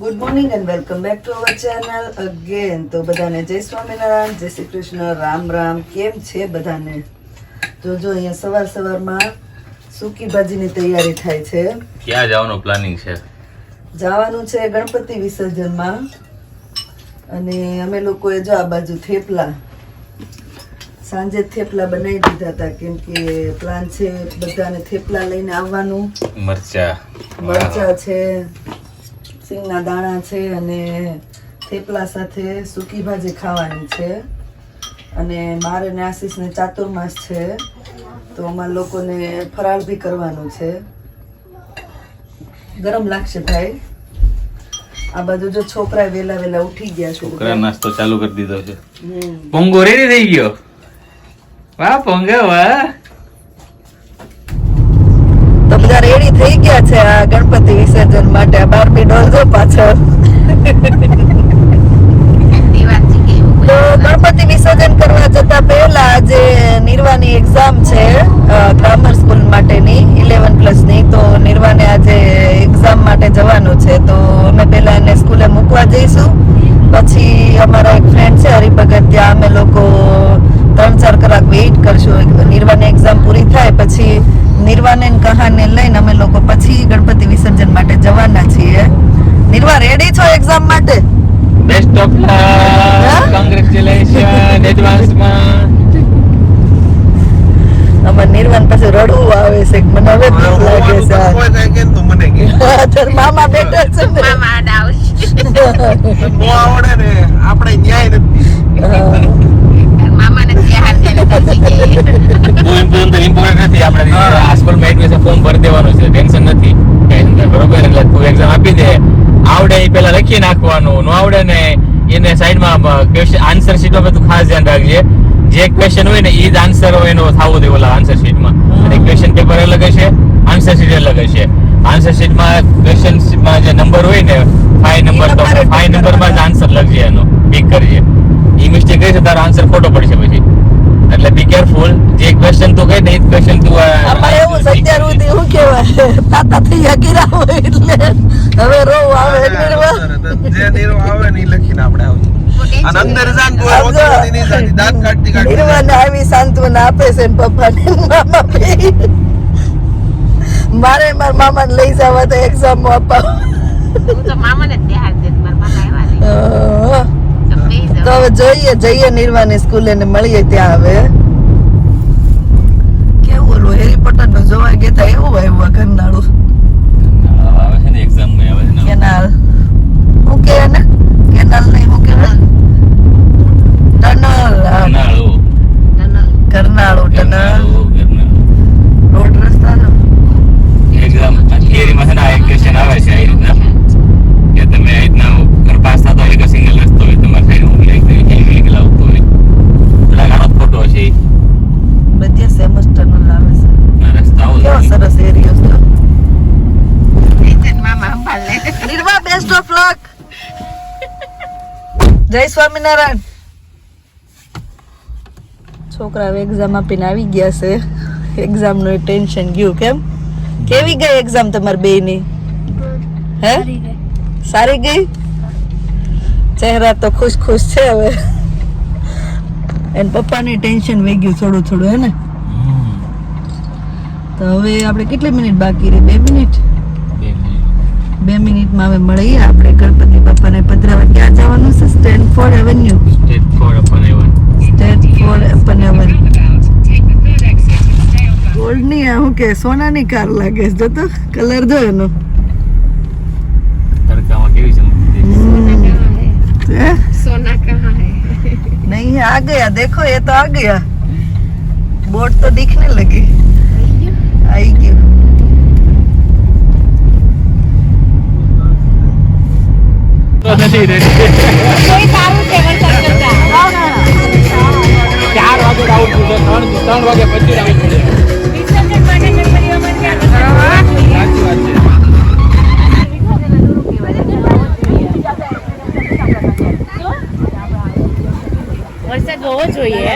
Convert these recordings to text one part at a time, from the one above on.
Good morning and welcome back to our channel again તો બધાને જય સ્વામિનારાયણ જય શ્રી કૃષ્ણ રામ રામ. કેમ છે બધાને? તો જો અહીંયા સવાર સવારમાં સૂકી ભાજીની તૈયારી થાય છે. ક્યાં જવાનું પ્લાનિંગ છે? જવાનું છે ગણપતિ વિસર્જનમાં. અને અમે લોકોએ જો આ બાજુ થેપલા સાંજે થેપલા બનાવી દીધા હતા. કેમ કે પ્લાન છે બધાને થેપલા લઈને આવવાનું. મરચા. મરચા છે સિંગના દાણા છે અને થેપલા સાથે સૂકી ભાજી ખાવાની છે. અને મારે ને આશીષને ચાતુર્માસ છે તો અમારા લોકોને ફરાળ બી કરવાનું છે. ગરમ લાગશે ભાઈ. આ બધું જો છોકરા વેલા વેલા ઉઠી ગયા છોકરા નાસ્તો ચાલુ કરી દીધો છે. પોંગો રેડી થઈ ગયો. વાહ પોંગો વાહ તો બધા રેડી થઈ ગયા છે આ ગણપતિ વિસર્જન માટે. આ બારબી ડોલ જો પાછળ. તો ગણપતિ વિસર્જન કરવા જતા પહેલા આજે નિર્વાની એક્ઝામ છે ગ્રામર સ્કૂલ માટેની ઇલેવન પ્લસની. તો નિર્વાને આજે એક્ઝામ માટે જવાનું છે. તો અમે પહેલા એને સ્કૂલે મૂકવા જઈશું. પછી અમારા એક ફ્રેન્ડ છે, હરિભગત. ત્યાં અમે લોકો ત્રણ ચાર કલાક વેઇટ કરશું. નિર્વાની એક્ઝામ પૂરી થાય, પછી નિર્વાને કહાને લઈને અમે લોકો પછી ગણપતિ વિસર્જન માટે જવાના છીએ. નિર્વા રેડી છો એક્ઝામ માટે? Best of luck? કોંગ્રેચ્યુલેશન એડવાન્સમાં અમાર નિર્વાણ પાસે રડવું આવે છે મને હવે બીક લાગે છે. આ. તાર મામા બેઠા છે ને. બહુ ઇમ્પોર્ટન્ટ તો ઇમ્પોર્ટન્ટ નથી આપણે આ સ્કૂલમાં એડમિશન ફોર્મ ભરી દેવાનું છે ટેન્શન નથી. બરોબર એટલે તું એક્ઝામ આપી દે. આવડે એ પેલા લખી નાખવાનું નો આવડે ને એને સાઈડમાં ક્વેશ્ચન આન્સર શીટમાં તું ખાસ ધ્યાન રાખજે. જે ક્વેશ્ચન હોય ને એ જ આન્સર હોય એનો થવો દે ઓલા આન્સર શીટમાં અને ક્વેશ્ચન પેપર અલગ હશે આન્સર શીટ અલગ હશે. આન્સર શીટમાં ક્વેશ્ચનમાં જે નંબર હોય ને ફાઈવ નંબર તો ફાઈવ pick નંબરમાં જ આન્સર લખજે એનો. પિક કરજે. એ મિસ્ટેક છે તારો આન્સર ખોટો પડશે પછી. એટલે બી કેરફુલ જે ક્વેશ્ચન તું કહે ને એ ક્વેશ્ચન તું આ- આમાં એવું સત્યાર સુધી શું કહેવાય? તાતા થઈ ગયા ગીરા હોય એટલે હવે રો આવે નિર્વા નિર્વાને આવી સાંત્વના આપે છે ને પપ્પાને. ને મામા બે મારે મારા મામાને લઈ જવા તો એક્ઝામ આપવા. અ, તો હવે જોઈએ જઈએ નિર્વાની સ્કૂલે ને મળીએ ત્યાં હવે. કેવું ઓલું હેરી પોટરનું જોવા ગયા તા? એવું આવ્યું ઘરનાળું આવે છે ને exam માં આવે છે કેનાલ. હું કે ને કેનાલ નહીં હું કે ટનલ. આ, ગરનાળું. ટનલ. રોડ રસ્તા નો Exam, આ માં છે ને આ એક ક્વેશ્ચન આવે છે જય સ્વામિનારાયણ. છોકરા હવે એક્ઝામ આપીને આવી ગયા છે. એક્ઝામનું ટેન્શન ગયું કેમ? કેવી ગઈ એક્ઝામ તમારી બે ની હે? સારી ગઈ? ચહેરા તો ખુશ ખુશ છે હવે. એન પપ્પાને ટેન્શન વહી ગયું થોડું થોડું હે ને? તો હવે આપણે કેટલી મિનિટ બાકી રહી? બે મિનિટ. બે મિનિટમાં હવે મળી આપણે ગણપતિ બાપાને પધરાવા ક્યાં જવાનું છે? Stanford avenue Stanford upon Avon Stanford upon Avon ગોલ્ડની આ હું કે સોનાની કાર લાગે છે. તો કલર જો એનો. તડકામાં કેવી છે સોના નહીં આ ગયા. દેખો એ તો આ ગયા. બોર્ડ તો દીખને લગી. આવી ગયું. ચાર વાગે આવું પડે. ત્રણ ત્રણ વાગે પછી આવું પડે. વરસાદ હોવો જોઈએ.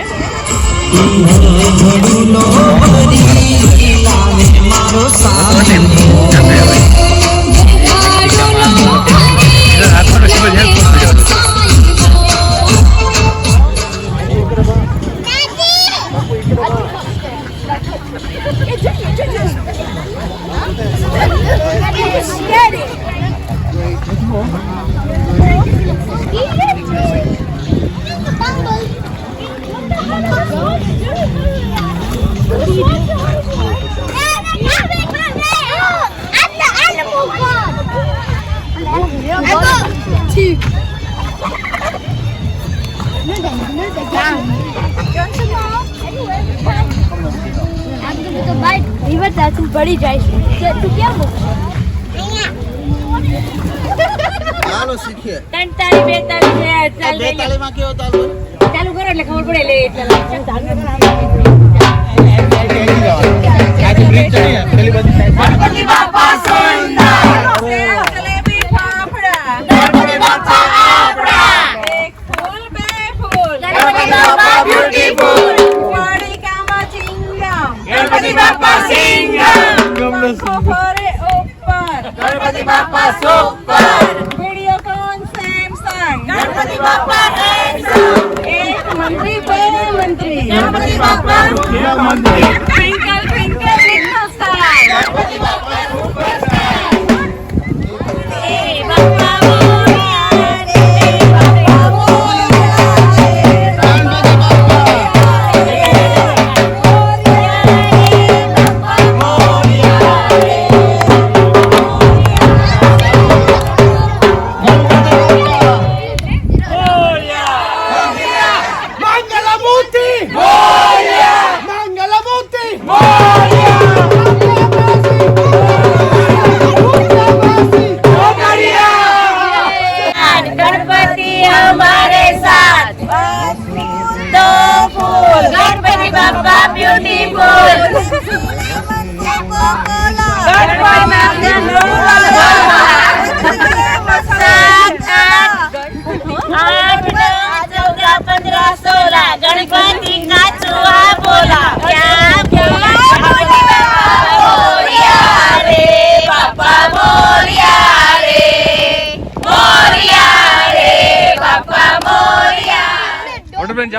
નથી પડી જાય છે તું ક્યાં ચાલો શીખીએ એટલે ખબર ગણપતિ બાપા ચિંગમ ગણપતિ ઉપર Ganpati Bappa super Videocon Samsung Ganpati Bappa handsome એક મંત્રી બે મંત્રી ગણપતિ બાપા ટ્વિંકલ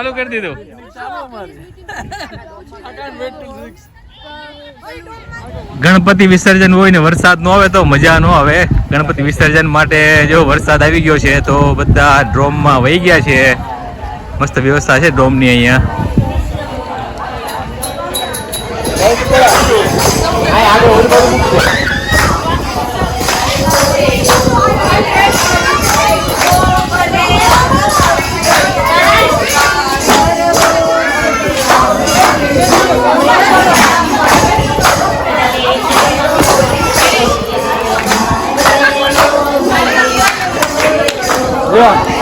ચાલુ કરી દીધું. ગણપતિ વિસર્જન હોય ને વરસાદ નો આવે તો મજા નો આવે. ગણપતિ વિસર્જન માટે જો વરસાદ આવી ગયો છે તો બધા ડ્રોમમાં વહી ગયા છે. મસ્ત વ્યવસ્થા છે ડ્રોમની અહીંયા. ક્યાં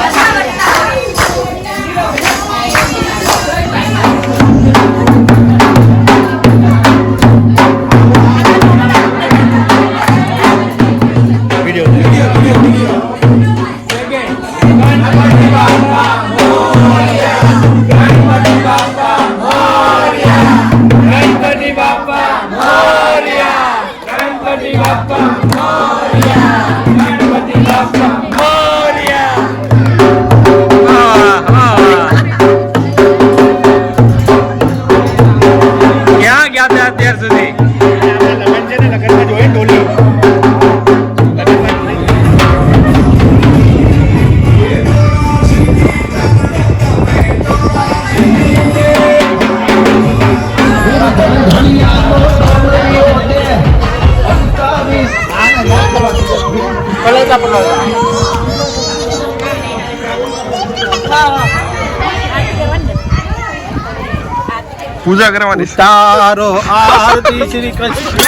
પૂજા કરવાની તારો આરતી શ્રી કૃષ્ણ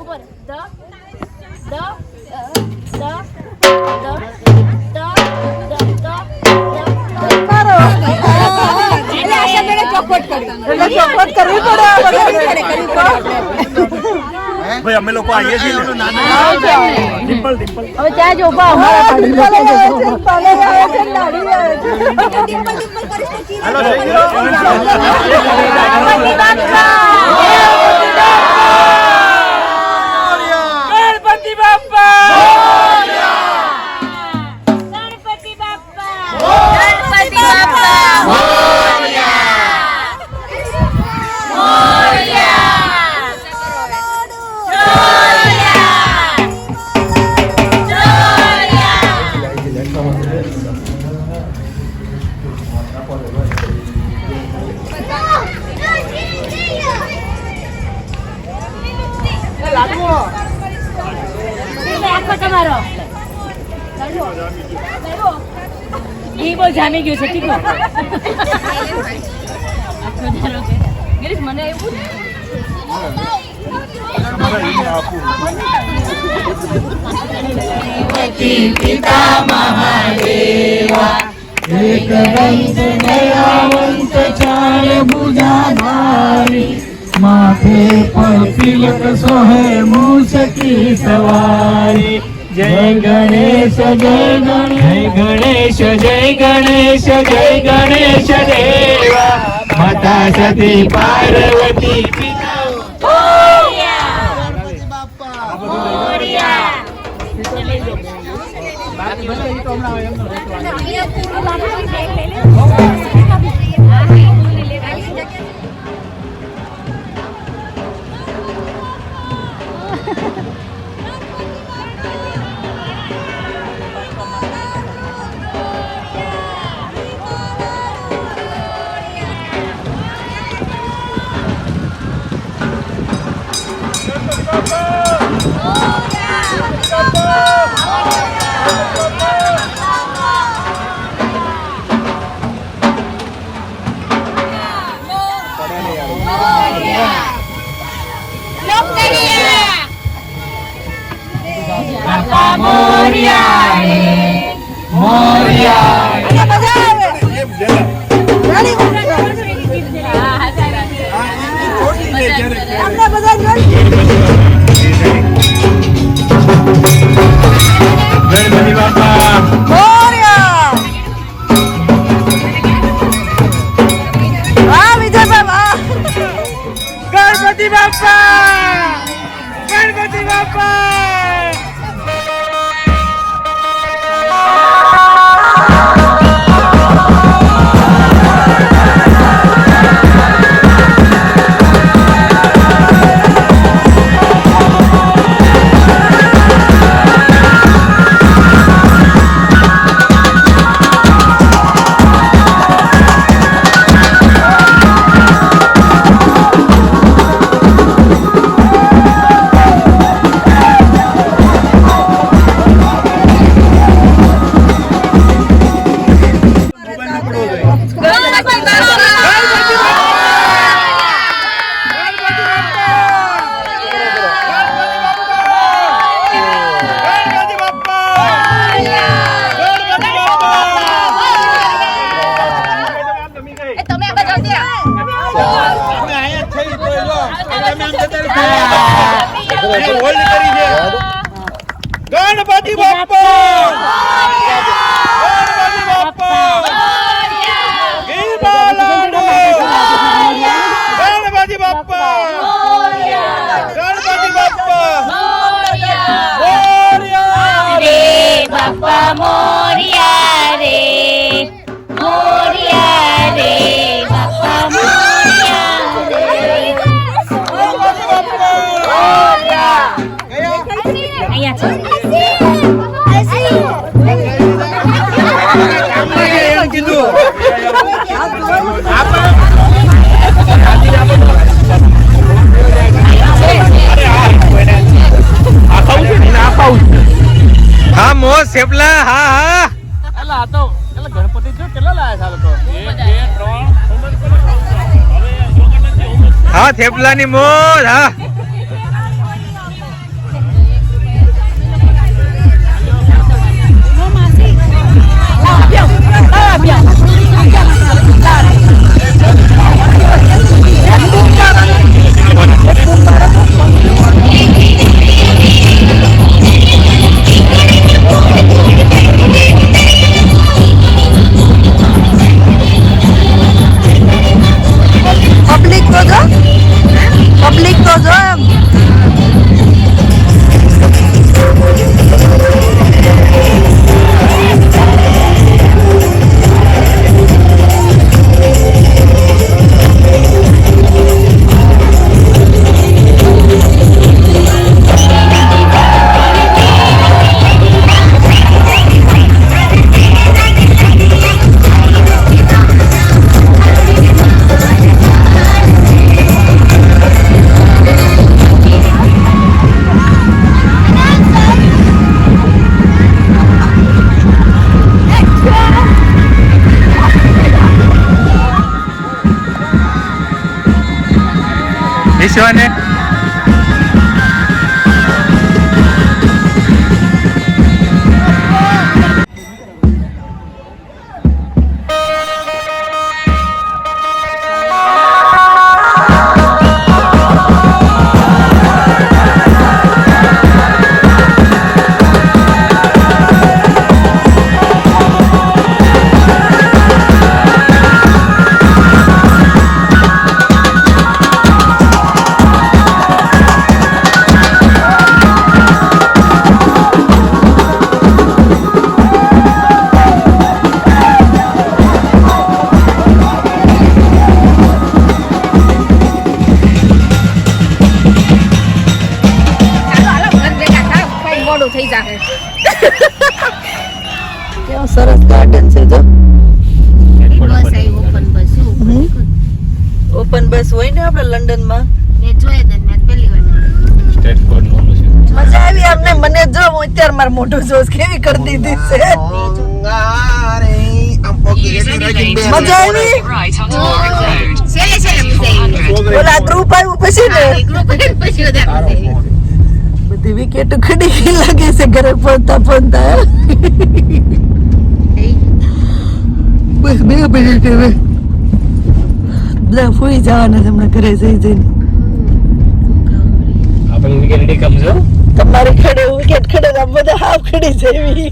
ઉપર દ દ દ દ દ એટલે આશા બેને ચોખવટ કરી એટલે ચોખવટ કરવી પડે આ બધાને. ભાઈ અમે લોકો આવીએ છીએ ને. ડિમ્પલ ડિમ્પલ હવે ત્યાં જ ઊભા અમારા પાલે આવે છે, પાલે આવે છે, લાડી આવે છે. 来了，来了，આખો એ બહુ જામી ગયું છે છે. ગિરીશ, મને એવું તમારા એને આપું માથે પર તિલક સોહે મૂસકી સવારી. જય ગણેશ. જય ગણેશ જય ગણેશ જય ગણેશ દેવા. માતા સતી પાર્વતી પિતા હોલ્ડ કરી છે ગણપતિ બાપા! ગણપતિ બાપા! ગણપતિ બાપા! ગણપતિ બાપા! બાપા મોરિયા! હા મો સેપલા હા હા. એલા આ તો એલા ગણપતિ જો કેટલા લાયા છે આ લોકો? હા થેપલાની મોજ હા. Public Oh, my God. બેસ્યો કેવું સરસ ગાર્ડન છે જો. ઓપન બસ હોય ને આપણે લંડનમાં મજા આવી આમને મને જો અત્યારે મારું મોઢું જોશ કેવી કરી દીધી છે. મજા આવી? છેલ્લે છેલ્લે પછી ને? ગ્રુપ પછી વધારે આવી વિકેટ ખડી ગઈ લાગે છે ઘરે પહોંચતા પહોંચતા બસ બે મિનિટ હવે. બધા ફૂઈ જવાના છે હમણાં ઘરે જઈ જઈને. આપણે વિકેટ રેડી કમજો તમારી ખડે વિકેટ ખડે આમ બધા હાફ ખડી જેવી.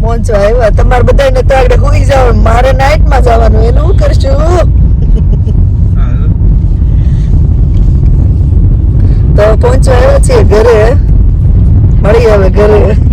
મોંચો આવ્યા. તમારે બધાને તો આગળ હોઈ જાવ મારે નાઇટમાં જવાનું. એનું હું કરશું. તો પહોંચવા આવ્યા છીએ ઘરે. મળી આવે ઘરે.